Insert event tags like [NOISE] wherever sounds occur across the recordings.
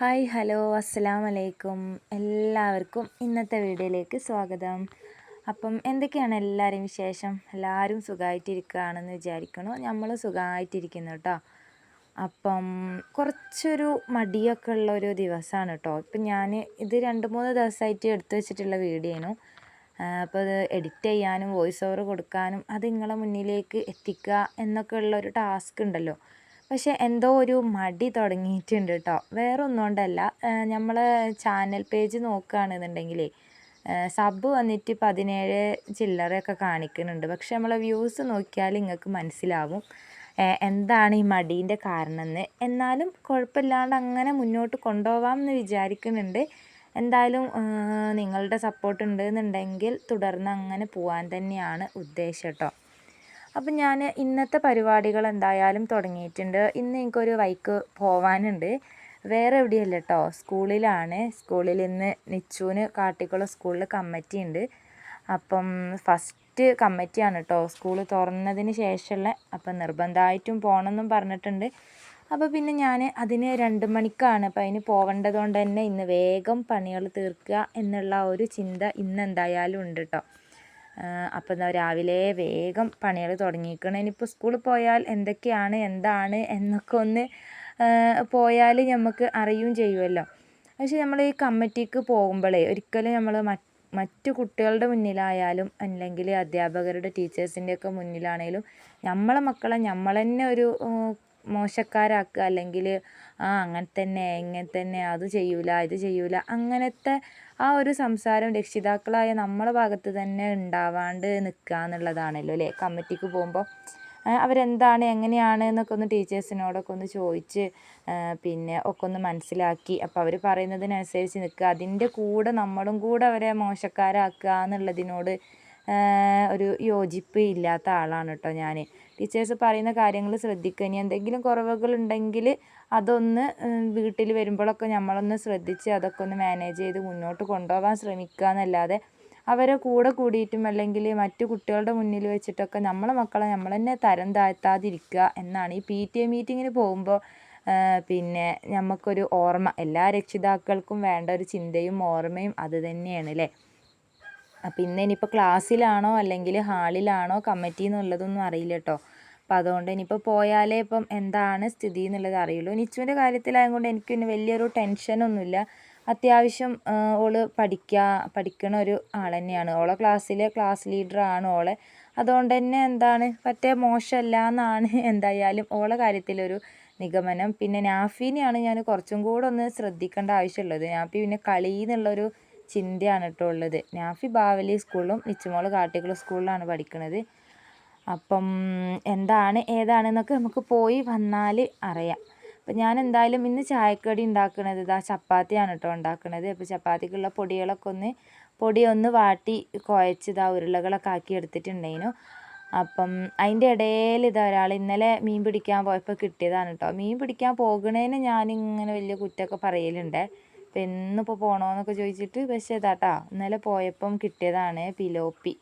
Hi hello അസ്സലാം വലൈക്കും എല്ലാവർക്കും ഇന്നത്തെ വീഡിയോയിലേക്ക് സ്വാഗതം. അപ്പം എന്തൊക്കെയാണ് എല്ലാവരും വിശേഷം? എല്ലാവരും സുഖമായിട്ടിരിക്കുകയാണെന്ന് വിചാരിക്കണു. നമ്മൾ സുഖമായിട്ടിരിക്കുന്നു കേട്ടോ അപ്പം കുറച്ചൊരു മടിയൊക്കെ ഉള്ള ഒരു ദിവസമാണ് കേട്ടോ ഇപ്പം ഞാൻ ഇത് രണ്ട് മൂന്ന് ദിവസമായിട്ട് എടുത്തു വെച്ചിട്ടുള്ള വീഡിയോ ആണ് അപ്പോൾ അത് എഡിറ്റ് ചെയ്യാനും വോയിസ് ഓവർ കൊടുക്കാനും അത് നിങ്ങളെ മുന്നിലേക്ക് എത്തിക്കുക എന്നൊക്കെ ഉള്ള ഒരു ടാസ്ക് ഉണ്ടല്ലോ. പക്ഷെ എന്തോ ഒരു മടി തുടങ്ങിയിട്ടുണ്ട് കേട്ടോ. വേറെ ഒന്നുകൊണ്ടല്ല നമ്മൾ ചാനൽ പേജ് നോക്കുകയാണെന്നുണ്ടെങ്കിലേ സബ് വന്നിട്ട് പതിനേഴ് ചില്ലറയൊക്കെ കാണിക്കുന്നുണ്ട്. പക്ഷെ നമ്മളെ വ്യൂസ് നോക്കിയാൽ നിങ്ങൾക്ക് മനസ്സിലാവും എന്താണ് ഈ മടീന്റെ കാരണം എന്ന് എന്നാലും കുഴപ്പമില്ലാണ്ട് അങ്ങനെ മുന്നോട്ട് കൊണ്ടുപോകാം എന്ന് വിചാരിക്കുന്നുണ്ട്. എന്തായാലും നിങ്ങളുടെ സപ്പോർട്ട് ഉണ്ടെന്നുണ്ടെങ്കിൽ തുടർന്ന് അങ്ങനെ പോകാൻ തന്നെയാണ് ഉദ്ദേശം കേട്ടോ. അപ്പം ഞാൻ ഇന്നത്തെ പരിപാടികൾ എന്തായാലും തുടങ്ങിയിട്ടുണ്ട്. ഇന്ന് എനിക്കൊരു വൈക്ക് പോവാനുണ്ട്. വേറെ എവിടെയല്ല കേട്ടോ സ്കൂളിലാണ്. സ്കൂളിൽ ഇന്ന് നിച്ചുവിന് കാട്ടിക്കുളം സ്കൂളിൽ കമ്മിറ്റി ഉണ്ട്. അപ്പം ഫസ്റ്റ് കമ്മിറ്റിയാണ് കേട്ടോ സ്കൂൾ തുറന്നതിന് ശേഷമുള്ള അപ്പം നിർബന്ധമായിട്ടും പോകണമെന്നും പറഞ്ഞിട്ടുണ്ട്. അപ്പോൾ പിന്നെ ഞാൻ അതിന് രണ്ട് മണിക്കാണ് അപ്പോൾ അതിന് പോവേണ്ടത് കൊണ്ട് തന്നെ ഇന്ന് വേഗം പണികൾ തീർക്കുക എന്നുള്ള ഒരു ചിന്ത ഇന്ന് എന്തായാലും ഉണ്ട് കേട്ടോ അപ്പോൾ എന്താ രാവിലെ വേഗം പണികൾ തുടങ്ങിയിരിക്കണം ഇനിയിപ്പോൾ സ്കൂളിൽ പോയാൽ എന്തൊക്കെയാണ് എന്താണ് എന്നൊക്കെ ഒന്ന് പോയാൽ നമുക്ക് അറിയുകയും ചെയ്യുമല്ലോ പക്ഷേ നമ്മൾ ഈ കമ്മിറ്റിക്ക് പോകുമ്പോഴേ ഒരിക്കലും നമ്മൾ മറ്റു കുട്ടികളുടെ മുന്നിലായാലും അല്ലെങ്കിൽ അധ്യാപകരുടെ ടീച്ചേഴ്സിന്റെ ഒക്കെ മുന്നിലാണെങ്കിലും നമ്മളെ മക്കളെ നമ്മൾ തന്നെ ഒരു മോശക്കാരാക്കുക അല്ലെങ്കിൽ ആ അങ്ങനെ തന്നെ ഇങ്ങനെ തന്നെ അത് ചെയ്യൂല ഇത് ചെയ്യൂല അങ്ങനത്തെ ആ ഒരു സംസാരം രക്ഷിതാക്കളായ നമ്മളെ ഭാഗത്ത് തന്നെ ഉണ്ടാവാണ്ട് നിൽക്കുക എന്നുള്ളതാണല്ലോ അല്ലേ കമ്മിറ്റിക്ക് പോകുമ്പോൾ അവരെന്താണ് എങ്ങനെയാണ് എന്നൊക്കെ ഒന്ന് ടീച്ചേഴ്സിനോടൊക്കെ ഒന്ന് ചോദിച്ച് പിന്നെ ഒക്കെ ഒന്ന് മനസ്സിലാക്കി. അപ്പോൾ അവർ പറയുന്നതിനനുസരിച്ച് നിൽക്കുക അതിന്റെ കൂടെ നമ്മളും കൂടെ അവരെ മോശക്കാരാക്കുക എന്നുള്ളതിനോട് ഒരു യോജിപ്പ് ഇല്ലാത്ത ആളാണ് കേട്ടോ ഞാൻ ടീച്ചേഴ്സ് പറയുന്ന കാര്യങ്ങൾ ശ്രദ്ധിക്കുക. ഇനി എന്തെങ്കിലും കുറവുകളുണ്ടെങ്കിൽ അതൊന്ന് വീട്ടിൽ വരുമ്പോഴൊക്കെ നമ്മളൊന്ന് ശ്രദ്ധിച്ച് അതൊക്കെ ഒന്ന് മാനേജ് ചെയ്ത് മുന്നോട്ട് കൊണ്ടുപോകാൻ ശ്രമിക്കുക എന്നല്ലാതെ അവരെ കൂടെ കൂടിയിട്ടും അല്ലെങ്കിൽ മറ്റു കുട്ടികളുടെ മുന്നിൽ വെച്ചിട്ടൊക്കെ നമ്മളെ മക്കളെ നമ്മൾ തന്നെ തരം താഴ്ത്താതിരിക്കുക എന്നാണ്. ഈ പി ടി എ മീറ്റിങ്ങിന് പോകുമ്പോൾ പിന്നെ നമുക്കൊരു ഓർമ്മ എല്ലാ രക്ഷിതാക്കൾക്കും വേണ്ട ഒരു ചിന്തയും ഓർമ്മയും അത് തന്നെയാണ് അല്ലേ? അപ്പം ഇന്ന് ഇനിയിപ്പോൾ ക്ലാസ്സിലാണോ അല്ലെങ്കിൽ ഹാളിലാണോ കമ്മിറ്റി എന്നുള്ളതൊന്നും അറിയില്ല കേട്ടോ. അപ്പം അതുകൊണ്ട് ഇനിയിപ്പോൾ പോയാലേ ഇപ്പം എന്താണ് സ്ഥിതി എന്നുള്ളത് അറിയുള്ളൂ. നിച്ചുവിന്റെ കാര്യത്തിലായതുകൊണ്ട് എനിക്ക് പിന്നെ വലിയൊരു ടെൻഷനൊന്നുമില്ല. അത്യാവശ്യം ഓൾ പഠിക്കുക പഠിക്കണ ഒരു ആൾ തന്നെയാണ്. ഓളെ ക്ലാസ്സിലെ ക്ലാസ് ലീഡറാണ് ഓളെ. അതുകൊണ്ട് തന്നെ എന്താണ് പറ്റേ മോശമല്ല എന്നാണ് [LAUGHS] എന്തായാലും ഓളെ കാര്യത്തിലൊരു നിഗമനം. പിന്നെ നാഫീനെയാണ് ഞാൻ കുറച്ചും കൂടെ ഒന്ന് ശ്രദ്ധിക്കേണ്ട ആവശ്യമുള്ളത്. നാഫി പിന്നെ കളി എന്നുള്ളൊരു ചിന്തയാണ് കേട്ടോ ഉള്ളത്. നാഫി ബാവലി സ്കൂളിലും നിച്ചുമോൾ കാട്ടിക്കുളം സ്കൂളിലാണ് പഠിക്കുന്നത് അപ്പം എന്താണ് ഏതാണെന്നൊക്കെ നമുക്ക് പോയി വന്നാൽ അറിയാം. അപ്പം ഞാൻ എന്തായാലും ഇന്ന് ചായക്കടി ഉണ്ടാക്കുന്നത് ഇതാ ചപ്പാത്തിയാണ് കേട്ടോ ഉണ്ടാക്കുന്നത് അപ്പോൾ ചപ്പാത്തിക്കുള്ള പൊടികളൊക്കെ ഒന്ന് പൊടി ഒന്ന് വാട്ടി കുഴച്ച് ഇതാ ഉരുളകളൊക്കെ ആക്കി എടുത്തിട്ടുണ്ടായിരുന്നു. അപ്പം അതിന്റെ ഇടയിൽ ഇതാ ഒരാൾ ഇന്നലെ മീൻ പിടിക്കാൻ പോയപ്പോൾ കിട്ടിയതാണ് കേട്ടോ. മീൻ പിടിക്കാൻ പോകണേന് ഞാനിങ്ങനെ വലിയ കുറ്റമൊക്കെ പറയലുണ്ട്. അപ്പോൾ എന്നിപ്പോൾ പോകണമെന്നൊക്കെ ചോദിച്ചിട്ട് പക്ഷേ ഇതാട്ടാ ഇന്നലെ പോയപ്പം കിട്ടിയതാണ് പിലോപ്പി.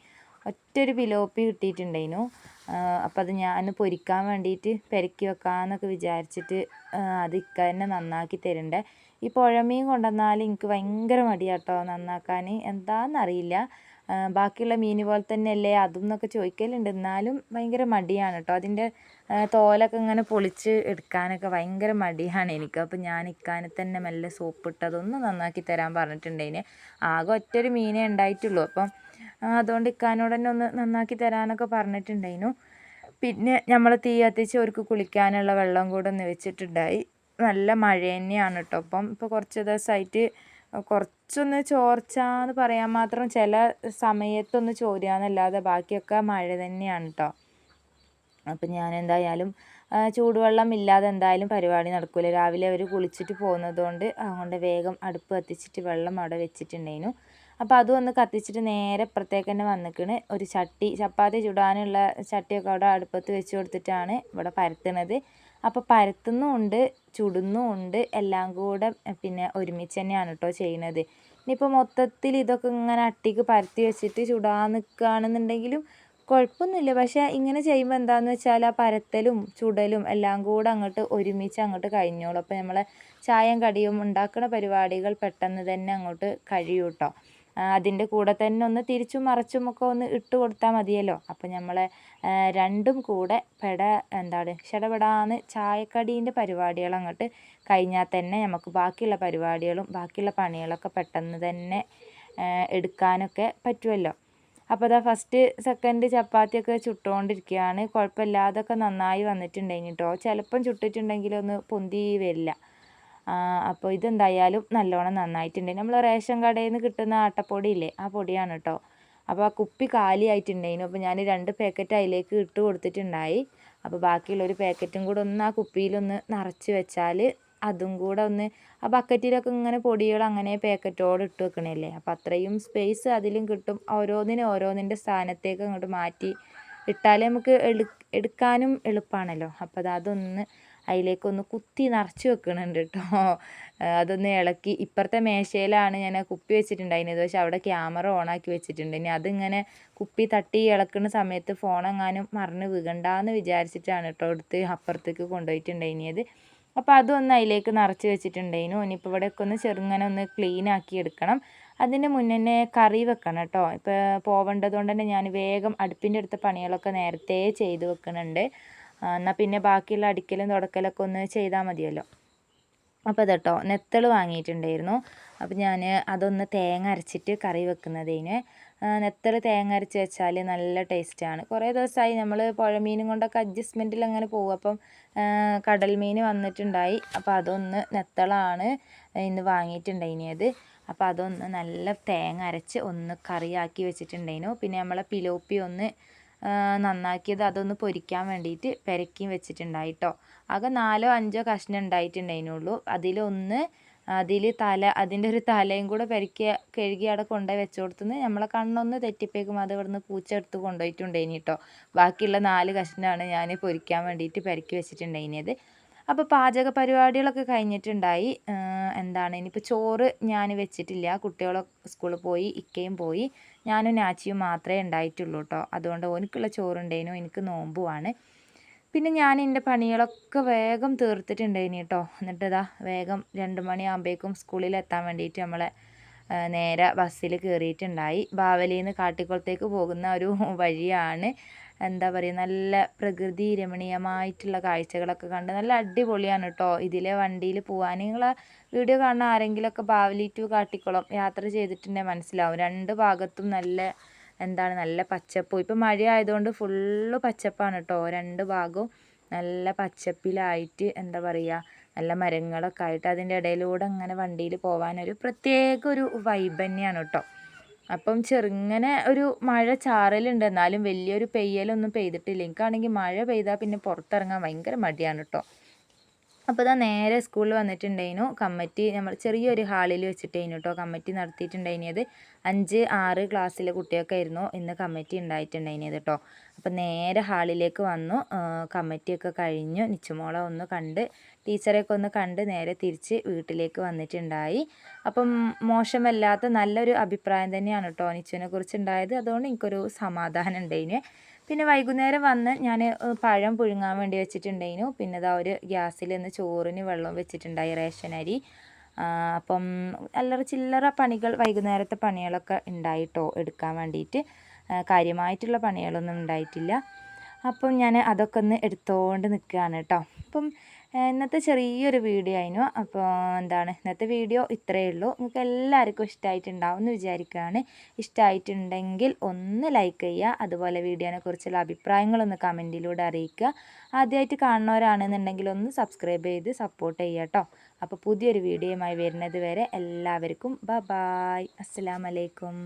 ഒറ്റൊരു പിലോപ്പി കിട്ടിയിട്ടുണ്ടായിരുന്നു. അപ്പം അത് ഞാൻ പൊരിക്കാൻ വേണ്ടിയിട്ട് പെരക്കി വെക്കാമെന്നൊക്കെ വിചാരിച്ചിട്ട് അത് ഇക്ക തന്നെ നന്നാക്കി തരണ്ടേ. ഈ പുഴമീൻ കൊണ്ടുവന്നാൽ എനിക്ക് ഭയങ്കര മടിയാട്ടോ നന്നാക്കാൻ. എന്താണെന്നറിയില്ല ബാക്കിയുള്ള മീൻ പോലെ തന്നെയല്ലേ അതും എന്നൊക്കെ ചോദിക്കലുണ്ട്. എന്നാലും ഭയങ്കര മടിയാണ് കേട്ടോ അതിന്റെ തോലൊക്കെ ഇങ്ങനെ പൊളിച്ച് എടുക്കാനൊക്കെ ഭയങ്കര മടിയാണ് എനിക്ക്. അപ്പോൾ ഞാൻ ഇക്കാനെ തന്നെ മെല്ലെ സോപ്പിട്ട് അതൊന്ന് നന്നാക്കി തരാൻ പറഞ്ഞിട്ടുണ്ടേന് ആകെ ഒറ്റൊരു മീനേ ഉണ്ടായിട്ടുള്ളൂ. അപ്പം അതുകൊണ്ട് ഇക്കാനോട് തന്നെ ഒന്ന് നന്നാക്കി തരാനൊക്കെ പറഞ്ഞിട്ടുണ്ടായിരുന്നു പിന്നെ നമ്മൾ തീ കത്തിച്ച് അവർക്ക് കുളിക്കാനുള്ള വെള്ളം കൂടെ ഒന്ന് വെച്ചിട്ടുണ്ടായി. നല്ല മഴ തന്നെയാണ് കേട്ടോ അപ്പം ഇപ്പോൾ കുറച്ച് ദിവസമായിട്ട് കുറച്ചൊന്ന് ചോർച്ച എന്ന് പറയാൻ മാത്രം ചില സമയത്തൊന്ന് ചോരുകയെന്നല്ലാതെ ബാക്കിയൊക്കെ മഴ തന്നെയാണ് കേട്ടോ അപ്പം ഞാൻ എന്തായാലും ചൂടുവെള്ളം ഇല്ലാതെ എന്തായാലും പരിപാടി നടക്കില്ല രാവിലെ അവർ കുളിച്ചിട്ട് പോകുന്നത് കൊണ്ട് അതുകൊണ്ട് വേഗം അടുപ്പ് കത്തിച്ചിട്ട് വെള്ളം അവിടെ വെച്ചിട്ടുണ്ടായിരുന്നു അപ്പോൾ അതും ഒന്ന് കത്തിച്ചിട്ട് നേരെ ഇപ്പുറത്തേക്ക് തന്നെ വന്നിക്കണ്. ഒരു ചട്ടി ചപ്പാത്തി ചുടാനുള്ള ചട്ടിയൊക്കെ അവിടെ അടുപ്പത്ത് വെച്ച് കൊടുത്തിട്ടാണ് ഇവിടെ പരത്തുന്നത് അപ്പോൾ പരത്തുന്നുമുണ്ട് ചുടുന്നുമുണ്ട് എല്ലാം കൂടെ പിന്നെ ഒരുമിച്ച് തന്നെയാണ് കേട്ടോ ചെയ്യുന്നത് ഇനിയിപ്പോൾ മൊത്തത്തിൽ ഇതൊക്കെ ഇങ്ങനെ അട്ടിക്ക് പരത്തി വെച്ചിട്ട് ചുടാൻ നിൽക്കുകയാണെന്നുണ്ടെങ്കിലും കുഴപ്പമൊന്നുമില്ല. പക്ഷേ ഇങ്ങനെ ചെയ്യുമ്പോൾ എന്താണെന്ന് വെച്ചാൽ ആ പരത്തലും ചുടലും എല്ലാം കൂടെ അങ്ങോട്ട് ഒരുമിച്ച് അങ്ങോട്ട് കഴിഞ്ഞോളും. അപ്പോൾ നമ്മളെ ചായയും കടിയും ഉണ്ടാക്കുന്ന പരിപാടികൾ പെട്ടെന്ന് തന്നെ അങ്ങോട്ട് കഴിയും കേട്ടോ അതിന്റെ കൂടെ തന്നെ ഒന്ന് തിരിച്ചും മറിച്ചും ഒക്കെ ഒന്ന് ഇട്ട് കൊടുത്താൽ മതിയല്ലോ. അപ്പോൾ നമ്മൾ രണ്ടും കൂടെ പെട എന്താണ് ഷടപെടാന്ന് ചായക്കടീന്റെ പരിപാടികൾ അങ്ങോട്ട് കഴിഞ്ഞാൽ തന്നെ നമുക്ക് ബാക്കിയുള്ള പരിപാടികളും ബാക്കിയുള്ള പണികളൊക്കെ പെട്ടെന്ന് തന്നെ എടുക്കാനൊക്കെ പറ്റുമല്ലോ. അപ്പോൾ അതാ ഫസ്റ്റ് സെക്കൻഡ് ചപ്പാത്തിയൊക്കെ ചുട്ടുകൊണ്ടിരിക്കുകയാണ്. കുഴപ്പമില്ലാതൊക്കെ നന്നായി വന്നിട്ടുണ്ടെങ്കിൽ കേട്ടോ. ചിലപ്പം ചുട്ടിട്ടുണ്ടെങ്കിലൊന്ന് പൊന്തി വരില്ല. അപ്പോൾ ഇതെന്തായാലും നല്ലോണം നന്നായിട്ടുണ്ട്. നമ്മൾ റേഷൻ കടയിൽ നിന്ന് കിട്ടുന്ന ആട്ടപ്പൊടി ഇല്ലേ ആ പൊടിയാണ് കേട്ടോ അപ്പോൾ ആ കുപ്പി കാലിയായിട്ടുണ്ടായിരുന്നു അപ്പോൾ ഞാൻ രണ്ട് പാക്കറ്റ് അതിലേക്ക് ഇട്ട് കൊടുത്തിട്ടുണ്ടായി. അപ്പോൾ ബാക്കിയുള്ള ഒരു പാക്കറ്റും കൂടെ ഒന്ന് ആ കുപ്പിയിലൊന്ന് നിറച്ച് വെച്ചാൽ അതും കൂടെ ഒന്ന് ആ ബക്കറ്റിലൊക്കെ ഇങ്ങനെ പൊടികൾ അങ്ങനെ പാക്കറ്റോട് ഇട്ട് വെക്കണല്ലേ? അപ്പോൾ അത്രയും സ്പേസ് അതിലും കിട്ടും. ഓരോന്നിനും ഓരോന്നിന്റെ സ്ഥാനത്തേക്ക് അങ്ങോട്ട് മാറ്റി ഇട്ടാലേ നമുക്ക് എടുക്കാനും എളുപ്പമാണല്ലോ അപ്പോൾ അതൊന്ന് അതിലേക്കൊന്ന് കുത്തി നിറച്ച് വെക്കണുണ്ട് കേട്ടോ അതൊന്ന് ഇളക്കി. ഇപ്പുറത്തെ മേശയിലാണ് ഞാൻ കുപ്പി വെച്ചിട്ടുണ്ടായിരുന്നത്. പക്ഷെ അവിടെ ക്യാമറ ഓണാക്കി വെച്ചിട്ടുണ്ട്. ഇനി അതിങ്ങനെ കുപ്പി തട്ടി ഇളക്കുന്ന സമയത്ത് ഫോണെങ്ങാനും മറിഞ്ഞ് വീകണ്ടെന്ന് വിചാരിച്ചിട്ടാണ് കേട്ടോ എടുത്ത് അപ്പുറത്തേക്ക് കൊണ്ടുപോയിട്ടുണ്ടായിരുന്നത്. അപ്പോൾ അതൊന്ന് അതിലേക്ക് നിറച്ച് വെച്ചിട്ടുണ്ടായിരുന്നു. ഇനിയിപ്പോൾ ഇവിടെയൊക്കെ ഒന്ന് ചെറുങ്ങനെ ഒന്ന് ക്ലീൻ ആക്കി എടുക്കണം. അതിന് മുന്നേ കറി വെക്കണം കേട്ടോ ഇപ്പോൾ പോവേണ്ടതുകൊണ്ട് തന്നെ ഞാൻ വേഗം അടുപ്പിന്റെ അടുത്ത പണികളൊക്കെ നേരത്തെ ചെയ്ത് വെക്കുന്നുണ്ട് എന്നാൽ പിന്നെ ബാക്കിയുള്ള അടിക്കലും തുടക്കലൊക്കെ ഒന്ന് ചെയ്താൽ മതിയല്ലോ. അപ്പോൾ ഇതട്ടോ നെത്തൾ വാങ്ങിയിട്ടുണ്ടായിരുന്നു. അപ്പോൾ ഞാൻ അതൊന്ന് തേങ്ങ അരച്ചിട്ട് കറി വെക്കുന്നതിന്. നെത്തൾ തേങ്ങ അരച്ച് വെച്ചാൽ നല്ല ടേസ്റ്റാണ് കുറേ ദിവസമായി നമ്മൾ പുഴമീനും കൊണ്ടൊക്കെ അഡ്ജസ്റ്റ്മെന്റിൽ അങ്ങനെ പോകും അപ്പം കടൽ മീൻ വന്നിട്ടുണ്ടായി. അപ്പോൾ അതൊന്ന് നെത്തളാണ് ഇന്ന് വാങ്ങിയിട്ടുണ്ടായിനിയത് അപ്പോൾ അതൊന്ന് നല്ല തേങ്ങ അരച്ച് ഒന്ന് കറിയാക്കി വെച്ചിട്ടുണ്ടായിരുന്നു പിന്നെ നമ്മളെ പിലോപ്പി ഒന്ന് നന്നാക്കിയത് അതൊന്ന് പൊരിക്കാൻ വേണ്ടിയിട്ട് പെരക്കി വെച്ചിട്ടുണ്ടായി കേട്ടോ ആകെ നാലോ അഞ്ചോ കഷ്ണം ഉണ്ടായിട്ടുണ്ടായിരുന്നുള്ളൂ അതിലൊന്ന് അതിൽ തല അതിന്റെ ഒരു തലയും കൂടെ പെരക്കി കഴുകി അവിടെ കൊണ്ടുപോയി വെച്ചു കൊടുത്തുനിന്ന് നമ്മളെ കണ്ണൊന്ന് തെറ്റിപ്പേക്കും അത് ഇവിടുന്ന് പൂച്ച എടുത്ത് കൊണ്ടുപോയിട്ടുണ്ടായിനി കേട്ടോ ബാക്കിയുള്ള നാല് കഷ്ണമാണ് ഞാൻ പൊരിക്കാൻ വേണ്ടിയിട്ട് പെരക്കി വെച്ചിട്ടുണ്ടായിരുന്നത് അപ്പോൾ പാചക പരിപാടികളൊക്കെ കഴിഞ്ഞിട്ടുണ്ടായി. എന്താണ് ഇനിയിപ്പോൾ ചോറ് ഞാൻ വെച്ചിട്ടില്ല. കുട്ടികളൊക്കെ സ്കൂളിൽ പോയി ഇക്കയും പോയി. ഞാനും നാച്ചിയും മാത്രമേ ഉണ്ടായിട്ടുള്ളൂ കേട്ടോ അതുകൊണ്ട് ഓനിക്കുള്ള ചോറുണ്ടേനു എനിക്ക് നോമ്പുമാണ് പിന്നെ ഞാൻ എന്റെ പണികളൊക്കെ വേഗം തീർത്തിട്ടുണ്ടായിനി കേട്ടോ എന്നിട്ട് ഇതാ വേഗം രണ്ട് മണിയാകുമ്പോഴേക്കും സ്കൂളിൽ എത്താൻ വേണ്ടിയിട്ട് നമ്മളെ നേരെ ബസ്സിൽ കയറിയിട്ടുണ്ടായി. ബാവലിയിൽ നിന്ന് കാട്ടിക്കുളത്തേക്ക് പോകുന്ന ഒരു [LAUGHS] വഴിയാണ് എന്താ പറയുക നല്ല പ്രകൃതി രമണീയമായിട്ടുള്ള കാഴ്ചകളൊക്കെ കണ്ട് നല്ല അടിപൊളിയാണ് കേട്ടോ ഇതിലെ വണ്ടിയിൽ പോകാൻ നിങ്ങൾ വീഡിയോ കാണുന്ന ആരെങ്കിലുമൊക്കെ ബാവലി ടു കാട്ടിക്കുളം യാത്ര ചെയ്തിട്ടുണ്ടെങ്കിൽ മനസ്സിലാവും. രണ്ട് ഭാഗത്തും നല്ല എന്താണ് നല്ല പച്ചപ്പും. ഇപ്പം മഴ ആയതുകൊണ്ട് ഫുള്ള് പച്ചപ്പാണ് കേട്ടോ രണ്ട് ഭാഗവും നല്ല പച്ചപ്പിലായിട്ട് എന്താ പറയുക നല്ല മരങ്ങളൊക്കെ ആയിട്ട് അതിന്റെ ഇടയിലൂടെ അങ്ങനെ വണ്ടിയിൽ പോകാനൊരു പ്രത്യേക ഒരു വൈബ് തന്നെയാണ് കേട്ടോ അപ്പം ചെറുങ്ങനെ ഒരു മഴ ചാറലുണ്ട്. എന്നാലും വലിയൊരു പെയ്യലൊന്നും പെയ്തിട്ടില്ല. എനിക്കാണെങ്കിൽ മഴ പെയ്താൽ പിന്നെ പുറത്തിറങ്ങാൻ ഭയങ്കര മടിയാണ് കേട്ടോ അപ്പോൾ ഇതാ നേരെ സ്കൂളിൽ വന്നിട്ടുണ്ടായിരുന്നു കമ്മിറ്റി നമ്മൾ ചെറിയൊരു ഹാളിൽ വെച്ചിട്ടായിരുന്നു കേട്ടോ കമ്മിറ്റി നടത്തിയിട്ടുണ്ടായിരുന്നത് അഞ്ച് ആറ് ക്ലാസ്സിലെ കുട്ടിയൊക്കെ ആയിരുന്നു ഇന്ന് കമ്മിറ്റി ഉണ്ടായിട്ടുണ്ടായിരുന്നത് കേട്ടോ അപ്പം നേരെ ഹാളിലേക്ക് വന്നു. കമ്മിറ്റിയൊക്കെ കഴിഞ്ഞു. നിച്ചുമോളെ ഒന്ന് കണ്ട് ടീച്ചറെയൊക്കെ ഒന്ന് കണ്ട് നേരെ തിരിച്ച് വീട്ടിലേക്ക് വന്നിട്ടുണ്ടായി. അപ്പം മോശമല്ലാത്ത നല്ലൊരു അഭിപ്രായം തന്നെയാണ് കേട്ടോ നിച്ചുവിനെ കുറിച്ച് ഉണ്ടായത് അതുകൊണ്ട് എനിക്കൊരു സമാധാനം ഉണ്ടായിന്. പിന്നെ വൈകുന്നേരം വന്ന് ഞാൻ പഴം പുഴുങ്ങാൻ വേണ്ടി വെച്ചിട്ടുണ്ടായിരുന്നു പിന്നെ ഇതാ ഒരു ഗ്യാസിൽ നിന്ന് ചോറിന് വെള്ളം വെച്ചിട്ടുണ്ടായി റേഷൻ അരി. അപ്പം അല്ലറ ചില്ലറ പണികൾ വൈകുന്നേരത്തെ പണികളൊക്കെ ഉണ്ടായിട്ടോ എടുക്കാൻ വേണ്ടിയിട്ട്. കാര്യമായിട്ടുള്ള പണികളൊന്നും ഉണ്ടായിട്ടില്ല. അപ്പം ഞാൻ അതൊക്കെ ഒന്ന് എടുത്തുകൊണ്ട് നിൽക്കുകയാണ് കേട്ടോ അപ്പം ഇന്നത്തെ ചെറിയൊരു വീഡിയോ ആയിരുന്നു. അപ്പോൾ എന്താണ് ഇന്നത്തെ വീഡിയോ ഇത്രയേ ഉള്ളൂ. നിങ്ങൾക്ക് എല്ലാവർക്കും ഇഷ്ടമായിട്ടുണ്ടാവും എന്ന് വിചാരിക്കുകയാണ്. ഇഷ്ടമായിട്ടുണ്ടെങ്കിൽ ഒന്ന് ലൈക്ക് ചെയ്യുക അതുപോലെ വീഡിയോനെ കുറിച്ചുള്ള അഭിപ്രായങ്ങളൊന്ന് കമന്റിലൂടെ അറിയിക്കുക. ആദ്യമായിട്ട് കാണുന്നവരാണെന്നുണ്ടെങ്കിൽ ഒന്ന് സബ്സ്ക്രൈബ് ചെയ്ത് സപ്പോർട്ട് ചെയ്യുക കേട്ടോ. അപ്പോൾ പുതിയൊരു വീഡിയോയുമായി വരുന്നത് വരെ എല്ലാവർക്കും ബ ബായ് അസ്സാം വലൈക്കും